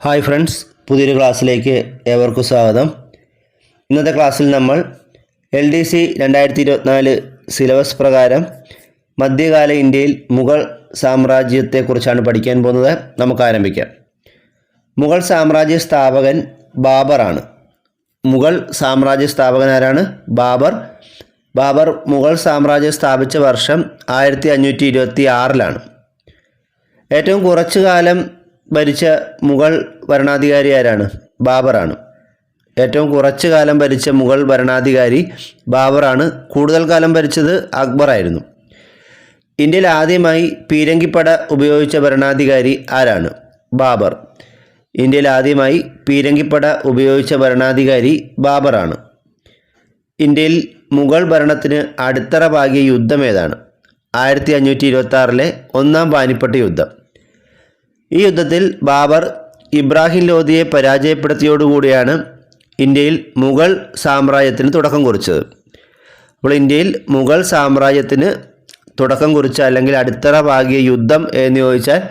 Hi friends പുതിയൊരു ക്ലാസ്സിലേക്ക് ഏവർക്കും സ്വാഗതം. ഇന്നത്തെ ക്ലാസ്സിൽ നമ്മൾ എൽ ഡി സി രണ്ടായിരത്തി ഇരുപത്തിനാല് സിലബസ് പ്രകാരം മധ്യകാല ഇന്ത്യയിൽ മുഗൾ സാമ്രാജ്യത്തെക്കുറിച്ചാണ് പഠിക്കാൻ പോകുന്നത്. നമുക്ക് ആരംഭിക്കാം. മുഗൾ സാമ്രാജ്യ സ്ഥാപകൻ ബാബറാണ് മുഗൾ സാമ്രാജ്യ സ്ഥാപകൻ ആരാണ്? ബാബർ. ബാബർ മുഗൾ സാമ്രാജ്യം സ്ഥാപിച്ച വർഷം ആയിരത്തി അഞ്ഞൂറ്റി ഇരുപത്തി ആറിലാണ് ഏറ്റവും കുറച്ചു കാലം ഭരിച്ച മുഗൾ ഭരണാധികാരി ആരാണ്? ബാബറാണ്. ഏറ്റവും കുറച്ച് കാലം ഭരിച്ച മുഗൾ ഭരണാധികാരി ബാബറാണ്. കൂടുതൽ കാലം ഭരിച്ചത് അക്ബറായിരുന്നു ഇന്ത്യയിൽ ആദ്യമായി പീരങ്കിപ്പട ഉപയോഗിച്ച ഭരണാധികാരി ആരാണ്? ബാബർ. ഇന്ത്യയിൽ ആദ്യമായി പീരങ്കിപ്പട ഉപയോഗിച്ച ഭരണാധികാരി ബാബറാണ്. ഇന്ത്യയിൽ മുഗൾ ഭരണത്തിന് അടിത്തറ പാകിയ യുദ്ധം ഏതാണ്? ആയിരത്തി അഞ്ഞൂറ്റി ഇരുപത്തി ആറിലെ ഒന്നാം പാനിപ്പട്ട് യുദ്ധം. ഈ യുദ്ധത്തിൽ ബാബർ ഇബ്രാഹിം ലോധിയെ പരാജയപ്പെടുത്തിയോടുകൂടിയാണ് ഇന്ത്യയിൽ മുഗൾ സാമ്രാജ്യത്തിന് തുടക്കം കുറിച്ചത്. അപ്പോൾ ഇന്ത്യയിൽ മുഗൾ സാമ്രാജ്യത്തിന് തുടക്കം കുറിച്ച അല്ലെങ്കിൽ അടിത്തറ പാകിയ യുദ്ധം എന്ന് ചോദിച്ചാൽ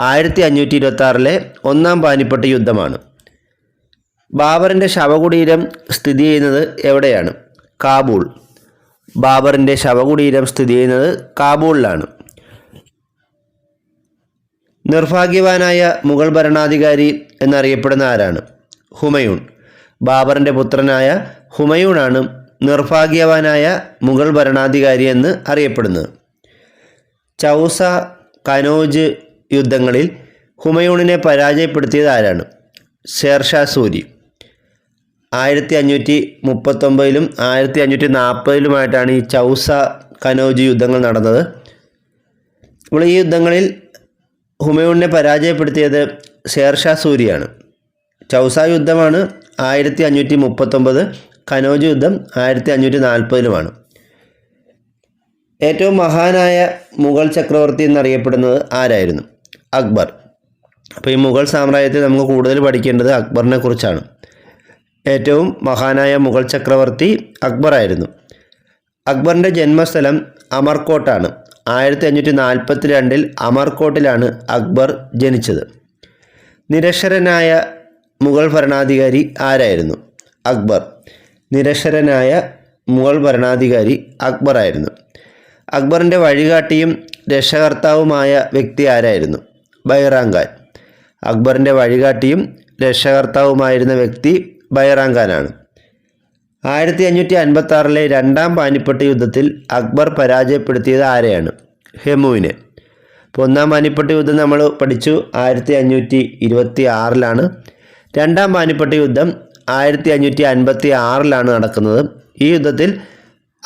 ആയിരത്തി അഞ്ഞൂറ്റി ഇരുപത്താറിലെ ഒന്നാം പാനിപ്പട്ട് യുദ്ധമാണ്. ബാബറിന്റെ ശവകുടീരം സ്ഥിതി ചെയ്യുന്നത് എവിടെയാണ്? കാബൂൾ. ബാബറിന്റെ ശവകുടീരം സ്ഥിതി ചെയ്യുന്നത് കാബൂളിലാണ്. നിർഭാഗ്യവാനായ മുഗൾ ഭരണാധികാരി എന്നറിയപ്പെടുന്ന ആരാണ്? ഹുമയൂൺ. ബാബറിന്റെ പുത്രനായ ഹുമയൂണാണ് നിർഭാഗ്യവാനായ മുഗൾ ഭരണാധികാരി എന്ന് അറിയപ്പെടുന്നത്. ചൗസ കനോജ് യുദ്ധങ്ങളിൽ ഹുമയൂണിനെ പരാജയപ്പെടുത്തിയത് ആരാണ്? ഷേർഷാ സൂരി ആയിരത്തി അഞ്ഞൂറ്റി മുപ്പത്തൊമ്പതിലും ആയിരത്തി അഞ്ഞൂറ്റി നാൽപ്പതിലുമായിട്ടാണ് ഈ ചൗസ കനോജ് യുദ്ധങ്ങൾ നടന്നത്. അപ്പോൾ ഈ യുദ്ധങ്ങളിൽ ഹുമയൂണിനെ പരാജയപ്പെടുത്തിയത് ഷേർഷാ സൂരിയാണ്. ചൗസ യുദ്ധമാണ് ആയിരത്തി അഞ്ഞൂറ്റി മുപ്പത്തൊമ്പത് കനോജ് യുദ്ധം ആയിരത്തി അഞ്ഞൂറ്റി നാൽപ്പതിലുമാണ് ഏറ്റവും മഹാനായ മുഗൾ ചക്രവർത്തി എന്നറിയപ്പെടുന്നത് ആരായിരുന്നു? അക്ബർ. അപ്പോൾ ഈ മുഗൾ സാമ്രാജ്യത്തെ നമുക്ക് കൂടുതൽ പഠിക്കേണ്ടത് അക്ബറിനെ കുറിച്ചാണ്. ഏറ്റവും മഹാനായ മുഗൾ ചക്രവർത്തി അക്ബറായിരുന്നു അക്ബറിന്റെ ജന്മസ്ഥലം അമർകോട്ടാണ്. ആയിരത്തി അഞ്ഞൂറ്റി നാൽപ്പത്തി രണ്ടിൽ അമർകോട്ടിലാണ് അക്ബർ ജനിച്ചത്. നിരക്ഷരനായ മുഗൾ ഭരണാധികാരി ആരായിരുന്നു? അക്ബർ. നിരക്ഷരനായ മുഗൾ ഭരണാധികാരി അക്ബറായിരുന്നു അക്ബറിന്റെ വഴികാട്ടിയും രക്ഷകർത്താവുമായ വ്യക്തി ആരായിരുന്നു? ബൈറാങ്കാൻ അക്ബറിന്റെ വഴികാട്ടിയും രക്ഷകർത്താവുമായിരുന്ന വ്യക്തി ബൈറാങ്കാനാണ് ആയിരത്തി അഞ്ഞൂറ്റി അൻപത്തി ആറിലെ രണ്ടാം പാനിപ്പട്ട് യുദ്ധത്തിൽ അക്ബർ പരാജയപ്പെടുത്തിയത് ആരെയാണ്? ഹെമുവിനെ. അപ്പോൾ ഒന്നാം പാനിപ്പട്ട് യുദ്ധം നമ്മൾ പഠിച്ചു. ആയിരത്തി അഞ്ഞൂറ്റി ഇരുപത്തി ആറിലാണ് രണ്ടാം പാനിപ്പട്ട് യുദ്ധം ആയിരത്തി അഞ്ഞൂറ്റി അൻപത്തി ആറിലാണ് നടക്കുന്നത്. ഈ യുദ്ധത്തിൽ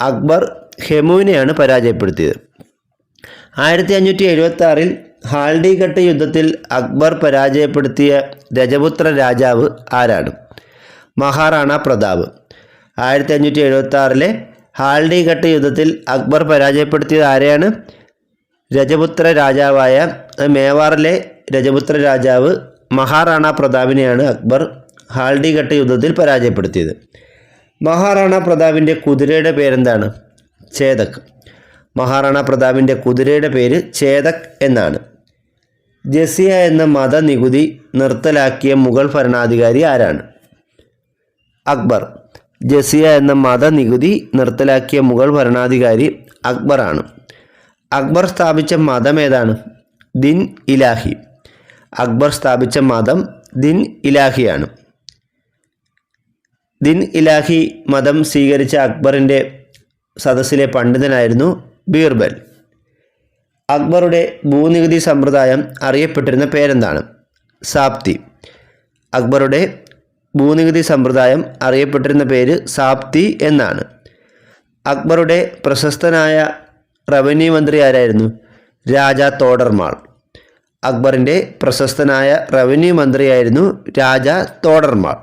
അക്ബർ ഹെമുവിനെയാണ് പരാജയപ്പെടുത്തിയത്. ആയിരത്തി അഞ്ഞൂറ്റി എഴുപത്തി ആറിൽ ഹാൽഡിഘട്ട് യുദ്ധത്തിൽ അക്ബർ പരാജയപ്പെടുത്തിയ രജപുത്ര രാജാവ് ആരാണ്? മഹാറാണ പ്രതാപ്. ആയിരത്തി അഞ്ഞൂറ്റി എഴുപത്തി ആറിലെ ഹാൽഡിഘട്ട് യുദ്ധത്തിൽ അക്ബർ പരാജയപ്പെടുത്തിയത് ആരെയാണ്? രജപുത്ര രാജാവായ മേവാറിലെ രജപുത്ര രാജാവ് മഹാറാണ പ്രതാപിനെയാണ് അക്ബർ ഹാൽഡിഘട്ട് യുദ്ധത്തിൽ പരാജയപ്പെടുത്തിയത്. മഹാറാണ പ്രതാപിന്റെ കുതിരയുടെ പേരെന്താണ്? ചേതക് മഹാറാണ പ്രതാപിന്റെ കുതിരയുടെ പേര് ചേതക് എന്നാണ്. ജസിയ എന്ന മതനികുതി നിർത്തലാക്കിയ മുഗൾ ഭരണാധികാരി ആരാണ്? അക്ബർ. ജസിയ എന്ന മതനികുതി നിർത്തലാക്കിയ മുഗൾ ഭരണാധികാരി അക്ബറാണ് അക്ബർ സ്ഥാപിച്ച മതം ഏതാണ്? ദിൻ ഇലാഹി. അക്ബർ സ്ഥാപിച്ച മതം ദിൻ ഇലാഹിയാണ് ദിൻ ഇലാഹി മതം സ്വീകരിച്ച അക്ബറിന്റെ സദസ്സിലെ പണ്ഡിതനായിരുന്നു ബീർബൽ. അക്ബറുടെ ഭൂനികുതി സമ്പ്രദായം അറിയപ്പെട്ടിരുന്ന പേരെന്താണ്? സാപ്തി അക്ബറുടെ ഭൂനികുതി സമ്പ്രദായം അറിയപ്പെട്ടിരുന്ന പേര് സാപ്തി എന്നാണ്. അക്ബറുടെ പ്രശസ്തനായ റവന്യൂ മന്ത്രി ആരായിരുന്നു? രാജ തോഡർമാൾ അക്ബറിന്റെ പ്രശസ്തനായ റവന്യൂ മന്ത്രിയായിരുന്നു രാജ തോഡർമാൾ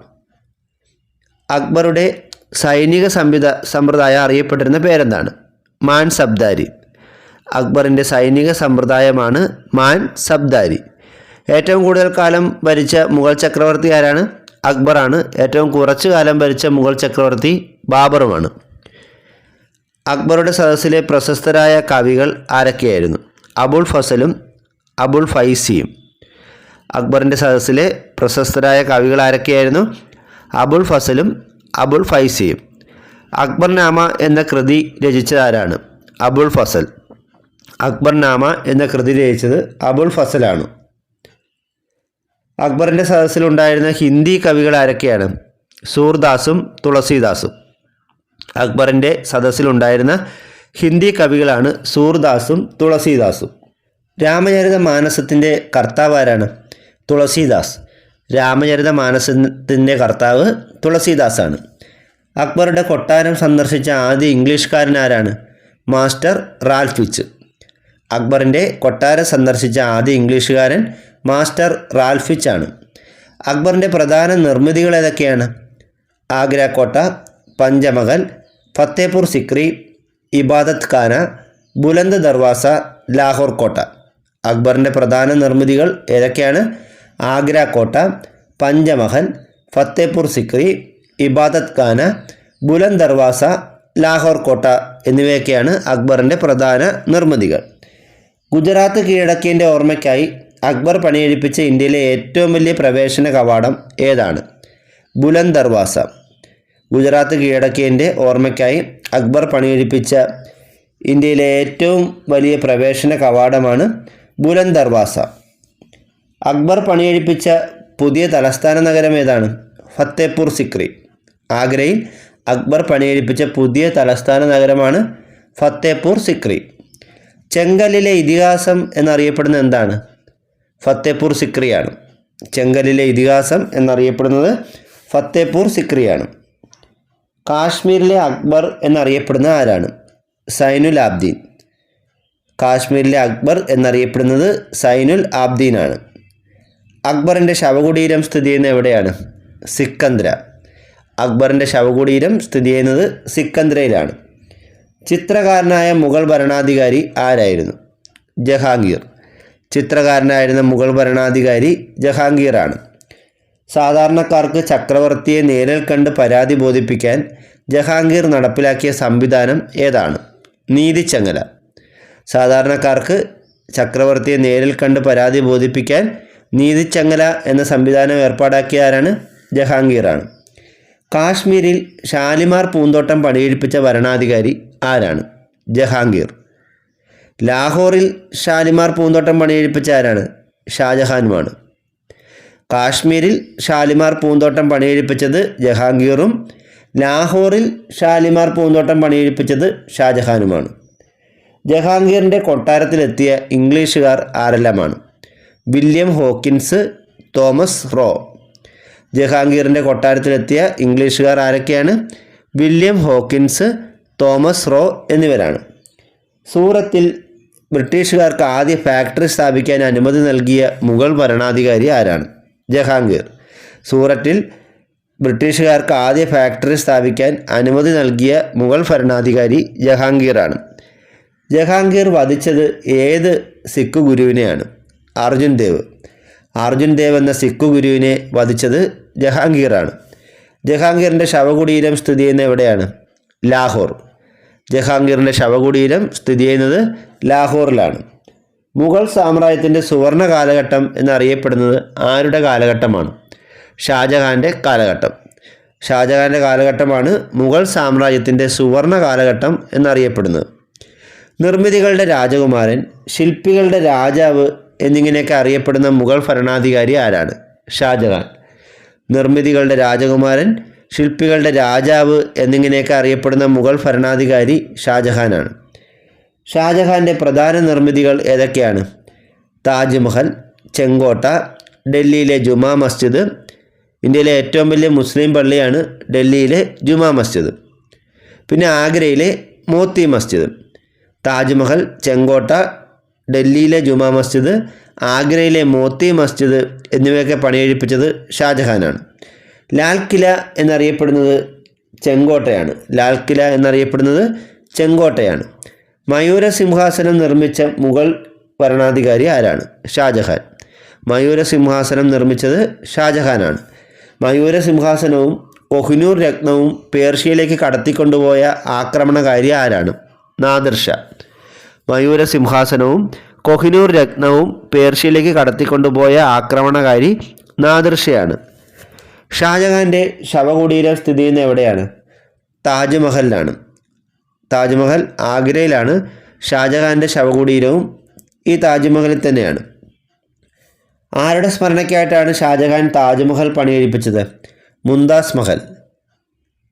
അക്ബറുടെ സൈനിക സംവിധ സമ്പ്രദായം അറിയപ്പെട്ടിരുന്ന പേരെന്താണ്? മാൻ സബ്ദാരി. അക്ബറിന്റെ സൈനിക സമ്പ്രദായമാണ് മാൻ സബ്ദാരി. ഏറ്റവും കൂടുതൽ കാലം ഭരിച്ച മുഗൾ ചക്രവർത്തി ആരാണ്? അക്ബറാണ്. ഏറ്റവും കുറച്ചു കാലം ഭരിച്ച മുഗൾ ചക്രവർത്തി ബാബറുമാണ്. അക്ബറുടെ സദസ്സിലെ പ്രശസ്തരായ കവികൾ ആരൊക്കെയായിരുന്നു? അബുൾ ഫസലും അബുൾ ഫൈസിയും. അക്ബറിന്റെ സദസ്സിലെ പ്രശസ്തരായ കവികൾ ആരൊക്കെയായിരുന്നു? അബുൾ ഫസലും അബുൾ ഫൈസിയും. അക്ബർനാമ എന്ന കൃതി രചിച്ചതാരാണ് അബുൾ ഫസൽ. അക്ബർനാമ എന്ന കൃതി രചിച്ചത് അബുൾ ഫസലാണ്. അക്ബറിന്റെ സദസ്സിലുണ്ടായിരുന്ന ഹിന്ദി കവികൾ ആരൊക്കെയാണ്? സൂർദാസും തുളസീദാസും. അക്ബറിന്റെ സദസ്സിലുണ്ടായിരുന്ന ഹിന്ദി കവികളാണ് സൂർദാസും തുളസീദാസും. രാമചരിത മാനസത്തിന്റെ കർത്താവ് ആരാണ്? തുളസീദാസ്. രാമചരിത മാനസത്തിന്റെ കർത്താവ് തുളസീദാസാണ്. അക്ബറുടെ കൊട്ടാരം സന്ദർശിച്ച ആദ്യ ഇംഗ്ലീഷുകാരൻ ആരാണ്? Master Ralph Fitch. അക്ബറിന്റെ കൊട്ടാരം സന്ദർശിച്ച ആദ്യ ഇംഗ്ലീഷുകാരൻ മാസ്റ്റർ റാൽഫിച്ച് ആണ് അക്ബറിന്റെ പ്രധാന നിർമ്മിതികൾ ഏതൊക്കെയാണ്? ആഗ്ര കോട്ട പഞ്ചമഹൽ ഫത്തേപൂർ സിക്രി ഇബാദത്ത് ഖാന ബുലന്ദ് ദർവാസ ലാഹോർ കോട്ട. അക്ബറിന്റെ പ്രധാന നിർമ്മിതികൾ ഏതൊക്കെയാണ്? ആഗ്ര കോട്ട പഞ്ചമഹൽ ഫത്തേപൂർ സിക്രി ഇബാദത്ത് ഖാന ബുലന്ദ് ദർവാസ ലാഹോർ കോട്ട എന്നിവയൊക്കെയാണ് അക്ബറിന്റെ പ്രധാന നിർമ്മിതികൾ. ഗുജറാത്ത് കീഴടക്കിയതിന്റെ ഓർമ്മയ്ക്കായി അക്ബർ പണിയെടുപ്പിച്ച ഇന്ത്യയിലെ ഏറ്റവും വലിയ പ്രവേശന കവാടം ഏതാണ്? ബുലന്ദ് ദർവാസ. ഗുജറാത്ത് കീഴടക്കിയതിന്റെ ഓർമ്മയ്ക്കായി അക്ബർ പണിയെടുപ്പിച്ച ഇന്ത്യയിലെ ഏറ്റവും വലിയ പ്രവേശന കവാടമാണ് ബുലന്ദ് ദർവാസ. അക്ബർ പണിയെടുപ്പിച്ച പുതിയ തലസ്ഥാന നഗരം ഏതാണ്? ഫത്തേപൂർ സിക്രി. ആഗ്രയിൽ അക്ബർ പണിയെടുപ്പിച്ച പുതിയ തലസ്ഥാന നഗരമാണ് ഫത്തേപൂർ സിക്രി. ചെങ്കലിലെ ഇതിഹാസം എന്നറിയപ്പെടുന്ന എന്താണ്? ഫത്തേപൂർ സിക്രിയാണ്. ചെങ്കലിലെ ഇതിഹാസം എന്നറിയപ്പെടുന്നത് ഫത്തേപൂർ സിക്രിയാണ്. കാശ്മീരിലെ അക്ബർ എന്നറിയപ്പെടുന്ന ആരാണ്? സൈനുൽ ആബ്ദീൻ. കാശ്മീരിലെ അക്ബർ എന്നറിയപ്പെടുന്നത് സൈനുൽ ആബ്ദീനാണ്. അക്ബറിന്റെ ശവകുടീരം സ്ഥിതി ചെയ്യുന്നത് എവിടെയാണ്? സിക്കന്ദ്ര. അക്ബറിന്റെ ശവകുടീരം സ്ഥിതി ചെയ്യുന്നത് സിക്കന്ദ്രയിലാണ്. ചിത്രകാരനായ മുഗൾ ഭരണാധികാരി ആരായിരുന്നു? ജഹാംഗീർ. ചിത്രകാരനായിരുന്ന മുഗൾ ഭരണാധികാരി ജഹാംഗീറാണ്. സാധാരണക്കാർക്ക് ചക്രവർത്തിയെ നേരിൽ കണ്ട് പരാതി ബോധിപ്പിക്കാൻ ജഹാംഗീർ നടപ്പിലാക്കിയ സംവിധാനം ഏതാണ്? നീതിച്ചങ്ങല. സാധാരണക്കാർക്ക് ചക്രവർത്തിയെ നേരിൽ കണ്ട് പരാതി ബോധിപ്പിക്കാൻ നീതിച്ചങ്ങല എന്ന സംവിധാനം ഏർപ്പാടാക്കിയ ആരാണ്? ജഹാംഗീറാണ്. കാശ്മീരിൽ ഷാലിമാർ പൂന്തോട്ടം പണിയെടുപ്പിച്ച ഭരണാധികാരി ആരാണ്? ജഹാംഗീർ. ലാഹോറിൽ ഷാലിമാർ പൂന്തോട്ടം പണിയെടുപ്പിച്ച ആരാണ്? ഷാജഹാനുമാണ്. കാശ്മീരിൽ ഷാലിമാർ പൂന്തോട്ടം പണിയെടുപ്പിച്ചത് ജഹാംഗീറും ലാഹോറിൽ ഷാലിമാർ പൂന്തോട്ടം പണിയെടുപ്പിച്ചത് ഷാജഹാനുമാണ്. ജഹാംഗീറിന്റെ കൊട്ടാരത്തിലെത്തിയ ഇംഗ്ലീഷുകാർ ആരെല്ലാമാണ്? William Hawkins Thomas Roe. ജഹാംഗീറിന്റെ കൊട്ടാരത്തിലെത്തിയ ഇംഗ്ലീഷുകാർ ആരൊക്കെയാണ്? വില്യം ഹോക്കിൻസ് തോമസ് റോ എന്നിവരാണ്. സൂറത്തിൽ ബ്രിട്ടീഷുകാർക്ക് ആദ്യ ഫാക്ടറി സ്ഥാപിക്കാൻ അനുമതി നൽകിയ മുഗൾ ഭരണാധികാരി ആരാണ്? ജഹാംഗീർ. സൂറത്തിൽ ബ്രിട്ടീഷുകാർക്ക് ആദ്യ ഫാക്ടറി സ്ഥാപിക്കാൻ അനുമതി നൽകിയ മുഗൾ ഭരണാധികാരി ജഹാംഗീറാണ്. ജഹാംഗീർ വധിച്ചത് ഏത് സിഖ് ഗുരുവിനെയാണ്? അർജുൻ ദേവ്. അർജുൻ ദേവ് എന്ന സിഖ് ഗുരുവിനെ വധിച്ചത് ജഹാംഗീറാണ്. ജഹാംഗീറിന്റെ ശവകുടീരം സ്ഥിതി ചെയ്യുന്ന എവിടെയാണ്? ലാഹോർ. ജഹാംഗീറിന്റെ ശവകുടീരം സ്ഥിതി ചെയ്യുന്നത് ലാഹോറിലാണ്. മുഗൾ സാമ്രാജ്യത്തിന്റെ സുവർണ കാലഘട്ടം എന്നറിയപ്പെടുന്നത് ആരുടെ കാലഘട്ടമാണ്? ഷാജഹാന്റെ കാലഘട്ടം. ഷാജഹാന്റെ കാലഘട്ടമാണ് മുഗൾ സാമ്രാജ്യത്തിന്റെ സുവർണ കാലഘട്ടം എന്നറിയപ്പെടുന്നത്. നിർമ്മിതികളുടെ രാജകുമാരൻ ശില്പികളുടെ രാജാവ് എന്നിങ്ങനെയൊക്കെ അറിയപ്പെടുന്ന മുഗൾ ഭരണാധികാരി ആരാണ്? ഷാജഹാൻ. നിർമ്മിതികളുടെ രാജകുമാരൻ ശില്പികളുടെ രാജാവ് എന്നിങ്ങനെയൊക്കെ അറിയപ്പെടുന്ന മുഗൾ ഭരണാധികാരി ഷാജഹാനാണ്. ഷാജഹാന്റെ പ്രധാന നിർമ്മിതികൾ ഏതൊക്കെയാണ്? താജ്മഹൽ ചെങ്കോട്ട ഡൽഹിയിലെ ജുമാ മസ്ജിദ് ഇന്ത്യയിലെ ഏറ്റവും വലിയ മുസ്ലിം പള്ളിയാണ് ഡൽഹിയിലെ ജുമാ മസ്ജിദ്. പിന്നെ ആഗ്രയിലെ മോത്തി മസ്ജിദ് താജ്മഹൽ ചെങ്കോട്ട ഡൽഹിയിലെ ജുമാ മസ്ജിദ് ആഗ്രയിലെ മോത്തി മസ്ജിദ് എന്നിവയൊക്കെ പണിയെഴുപ്പിച്ചത് ഷാജഹാനാണ്. ലാൽ കില എന്നറിയപ്പെടുന്നത് ചെങ്കോട്ടയാണ്. ലാൽ കില എന്നറിയപ്പെടുന്നത് ചെങ്കോട്ടയാണ്. മയൂര സിംഹാസനം നിർമ്മിച്ച മുഗൾ ഭരണാധികാരി ആരാണ്? ഷാജഹാൻ. മയൂര സിംഹാസനം നിർമ്മിച്ചത് ഷാജഹാനാണ്. മയൂര സിംഹാസനവും കൊഹിനൂർ രത്നവും പേർഷ്യയിലേക്ക് കടത്തിക്കൊണ്ടുപോയ ആക്രമണകാരി ആരാണ്? നാദർഷ മയൂരസിംഹാസനവും മയൂര സിംഹാസനവും കൊഹിനൂർ രത്നവും പേർഷ്യയിലേക്ക് കടത്തിക്കൊണ്ടുപോയ ആക്രമണകാരി നാദിർഷയാണ് ഷാജഹാന്റെ ശവകുടീരം സ്ഥിതി ചെയ്യുന്ന എവിടെയാണ്? താജ്മഹലിലാണ്. താജ്മഹൽ ആഗ്രയിലാണ് ഷാജഹാന്റെ ശവകുടീരവും ഈ താജ്മഹലിൽ തന്നെയാണ്. ആരുടെ സ്മരണയ്ക്കായിട്ടാണ് ഷാജഹാൻ താജ്മഹൽ പണികഴിപ്പിച്ചത്? മുന്താസ് മഹൽ.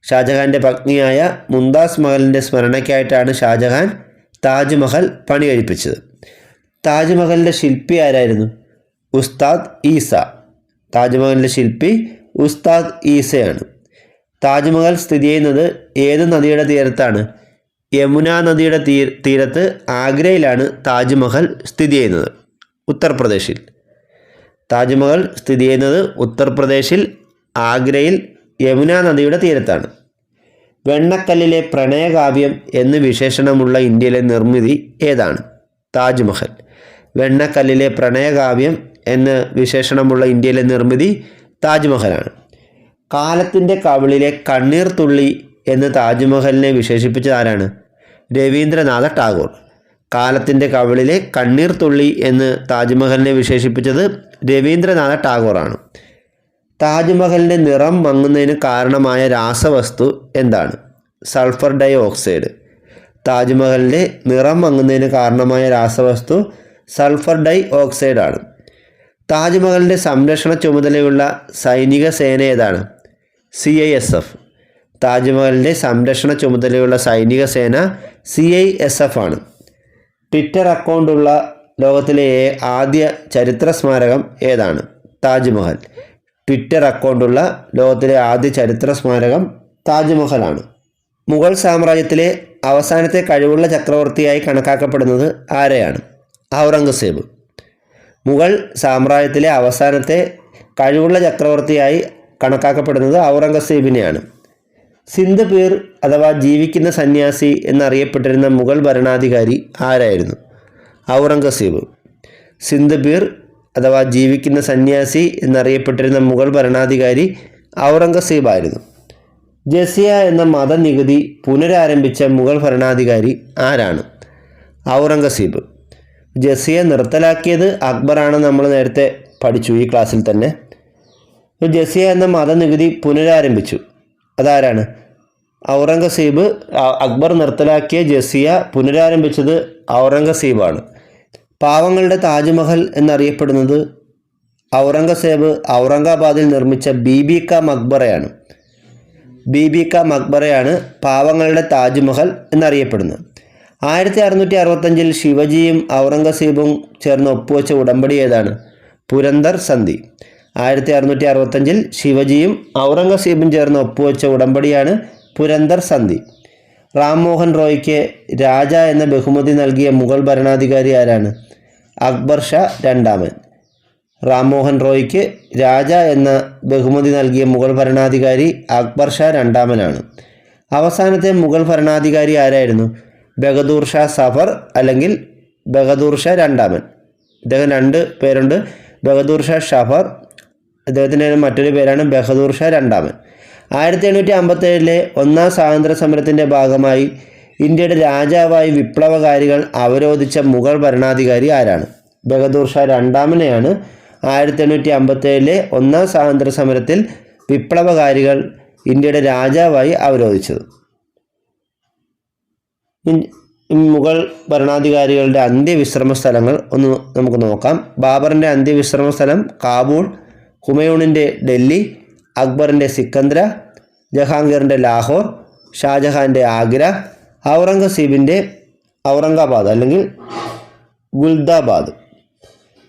ഷാജഹാന്റെ പത്നിയായ മുന്താസ് മഹലിന്റെ സ്മരണയ്ക്കായിട്ടാണ് ഷാജഹാൻ താജ്മഹൽ പണികഴിപ്പിച്ചത്. താജ്മഹലിന്റെ ശില്പി ആരായിരുന്നു? ഉസ്താദ് ഈസ. താജ്മഹലിന്റെ ശില്പി ഉസ്താദ് ഈസയാണ്. താജ്മഹൽ സ്ഥിതി ചെയ്യുന്നത് ഏത് നദിയുടെ തീരത്താണ്? യമുന നദിയുടെ തീ തീരത്ത് ആഗ്രയിലാണ് താജ്മഹൽ സ്ഥിതി ചെയ്യുന്നത്. ഉത്തർപ്രദേശിൽ. താജ്മഹൽ സ്ഥിതി ചെയ്യുന്നത് ഉത്തർപ്രദേശിൽ ആഗ്രയിൽ യമുന നദിയുടെ തീരത്താണ്. വെണ്ണക്കല്ലിലെ പ്രണയകാവ്യം എന്ന് വിശേഷണമുള്ള ഇന്ത്യയിലെ നിർമ്മിതി ഏതാണ്? താജ്മഹൽ. വെണ്ണക്കല്ലിലെ പ്രണയകാവ്യം എന്ന് വിശേഷണമുള്ള ഇന്ത്യയിലെ നിർമ്മിതി താജ്മഹലാണ്. കാലത്തിന്റെ കവിളിലെ കണ്ണീർ തുള്ളി എന്ന് താജ്മഹലിനെ വിശേഷിപ്പിച്ചത് ആരാണ്? രവീന്ദ്രനാഥ ടാഗോർ. കാലത്തിന്റെ കവിളിലെ കണ്ണീർ തുള്ളി എന്ന് താജ്മഹലിനെ വിശേഷിപ്പിച്ചത് രവീന്ദ്രനാഥ ടാഗോറാണ്. താജ്മഹലിന്റെ നിറം മങ്ങുന്നതിന് കാരണമായ രാസവസ്തു എന്താണ്? സൾഫർ ഡൈ ഓക്സൈഡ് താജ്മഹലിന്റെ നിറം മങ്ങുന്നതിന് കാരണമായ രാസവസ്തു സൾഫർ ഡൈ ഓക്സൈഡാണ്. താജ്മഹലിന്റെ സംരക്ഷണ ചുമതലയുള്ള സൈനിക സേന ഏതാണ്? സി ഐ എസ് എഫ് താജ്മഹലിന്റെ സംരക്ഷണ ചുമതലയുള്ള സൈനിക സേന സി ഐ എസ് എഫ് ആണ്. ട്വിറ്റർ അക്കൗണ്ടുള്ള ലോകത്തിലെ ആദ്യ ചരിത്ര സ്മാരകം ഏതാണ്? താജ്മഹൽ. ട്വിറ്റർ അക്കൗണ്ടുള്ള ലോകത്തിലെ ആദ്യ ചരിത്ര സ്മാരകം താജ്മഹലാണ്. മുഗൾ സാമ്രാജ്യത്തിലെ അവസാനത്തെ കഴിവുള്ള ചക്രവർത്തിയായി കണക്കാക്കപ്പെടുന്നത് ആരെയാണ്? ഔറംഗസേബ്. മുഗൾ സാമ്രാജ്യത്തിലെ അവസാനത്തെ കഴിവുള്ള ചക്രവർത്തിയായി കണക്കാക്കപ്പെടുന്നത് ഔറംഗസേബിനെയാണ്. സിന്ധ് പീർ അഥവാ ജീവിക്കുന്ന സന്യാസി എന്നറിയപ്പെട്ടിരുന്ന മുഗൾ ഭരണാധികാരി ആരായിരുന്നു? ഔറംഗസേബ്. സിന്ധ് പീർ അഥവാ ജീവിക്കുന്ന സന്യാസി എന്നറിയപ്പെട്ടിരുന്ന മുഗൾ ഭരണാധികാരി ഔറംഗസേബ് ആയിരുന്നു. ജസിയ എന്ന മതനികുതി പുനരാരംഭിച്ച മുഗൾ ഭരണാധികാരി ആരാണ്? ഔറംഗസീബ്. ജസിയ നിർത്തലാക്കിയത് അക്ബറാണ് നമ്മൾ നേരത്തെ പഠിച്ചു ഈ ക്ലാസ്സിൽ തന്നെ. ജസിയ എന്ന മതനികുതി പുനരാരംഭിച്ചു. അതാരാണ്? ഔറംഗസീബ് അക്ബർ നിർത്തലാക്കിയ ജസിയ പുനരാരംഭിച്ചത് ഔറംഗസീബാണ്. പാവങ്ങളുടെ താജ്മഹൽ എന്നറിയപ്പെടുന്നത് ഔറംഗസേബ് ഔറംഗാബാദിൽ നിർമ്മിച്ച ബീബി ക മക്ബറയാണ്. ബീബി ക മക്ബറയാണ് പാവങ്ങളുടെ താജ്മഹൽ എന്നറിയപ്പെടുന്നത്. ആയിരത്തി അറുന്നൂറ്റി അറുപത്തഞ്ചിൽ ശിവജിയും ഔറംഗസീബും ചേർന്ന് ഒപ്പുവെച്ച ഉടമ്പടി ഏതാണ്? പുരന്തർ സന്ധി. ആയിരത്തി അറുന്നൂറ്റി അറുപത്തഞ്ചിൽ ശിവജിയും ഔറംഗസീബും ചേർന്ന് ഒപ്പുവെച്ച ഉടമ്പടിയാണ് പുരന്തർ സന്ധി. റാംമോഹൻ റോയ്ക്ക് രാജ എന്ന ബഹുമതി നൽകിയ മുഗൾ ഭരണാധികാരി ആരാണ്? അക്ബർ ഷാ രണ്ടാമൻ. റാംമോഹൻ റോയ്ക്ക് രാജ എന്ന ബഹുമതി നൽകിയ മുഗൾ ഭരണാധികാരി അക്ബർ ഷാ രണ്ടാമനാണ്. അവസാനത്തെ മുഗൾ ഭരണാധികാരി ആരായിരുന്നു? ബഹദൂർ ഷാ സഫർ അല്ലെങ്കിൽ ബഹദൂർ ഷാ രണ്ടാമൻ. ഇദ്ദേഹം രണ്ട് പേരുണ്ട്. ബഹദൂർ ഷാ ഷഫർ അദ്ദേഹത്തിന്റെ മറ്റൊരു പേരാണ് ബഹദൂർ ഷാ രണ്ടാമൻ. ആയിരത്തി എണ്ണൂറ്റി അമ്പത്തേഴിലെ ഒന്നാം സ്വാതന്ത്ര്യ സമരത്തിന്റെ ഭാഗമായി ഇന്ത്യയുടെ രാജാവായി വിപ്ലവകാരികൾ അവരോധിച്ച മുഗൾ ഭരണാധികാരി ആരാണ്? ബഹദൂർ ഷാ രണ്ടാമനെയാണ് ആയിരത്തി എണ്ണൂറ്റി അമ്പത്തേഴിലെ ഒന്നാം സ്വാതന്ത്ര്യ സമരത്തിൽ വിപ്ലവകാരികൾ ഇന്ത്യയുടെ രാജാവായി അവരോധിച്ചത്. മുഗൾ ഭരണാധികാരികളുടെ അന്ത്യവിശ്രമ സ്ഥലങ്ങൾ ഒന്ന് നമുക്ക് നോക്കാം. ബാബറിന്റെ അന്ത്യവിശ്രമ സ്ഥലം കാബൂൾ ഹുമയൂണിന്റെ ഡൽഹി അക്ബറിന്റെ സിക്കന്ദ്ര ജഹാംഗീറിന്റെ ലാഹോർ ഷാജഹാന്റെ ആഗ്ര ഔറംഗസീബിന്റെ ഔറംഗാബാദ് അല്ലെങ്കിൽ ഗുൽദാബാദ്.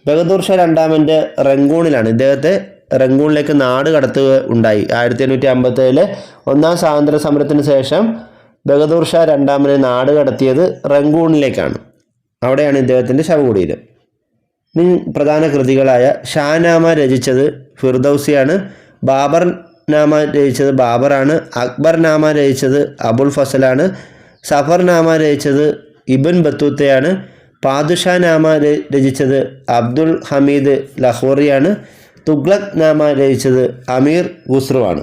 ബഹദൂർ ഷാ രണ്ടാമന്റെ റംഗൂണിലാണ്. ഇദ്ദേഹത്തെ റംഗൂണിലേക്ക് നാട് കടത്തുക ഉണ്ടായി. ആയിരത്തി എണ്ണൂറ്റി അമ്പത്തേഴിലെ ഒന്നാം സ്വാതന്ത്ര്യ സമരത്തിന് ശേഷം ബഹദൂർ ഷാ രണ്ടാമനെ നാട് കടത്തിയത് റങ്കൂണിലേക്കാണ് അവിടെയാണ് ഇദ്ദേഹത്തിന്റെ ശവകുടീരം. ഇനി പ്രധാന കൃതികളായ ഷാനാമ രചിച്ചത് ഫിർദൌസിയാണ് ബാബർ നാമ രചിച്ചത് ബാബറാണ് അക്ബർ നാമ രചിച്ചത് അബുൽ ഫസലാണ് സഫർ നാമ രചിച്ചത് ഇബൻ ബത്തൂത്തയാണ് പാദുഷാ നാമ രചിച്ചത് അബ്ദുൽ ഹമീദ് ലഹോറിയാണ് തുഗ്ലക് നാമ രചിച്ചത് അമീർ ഖുസ്രുവാണ്.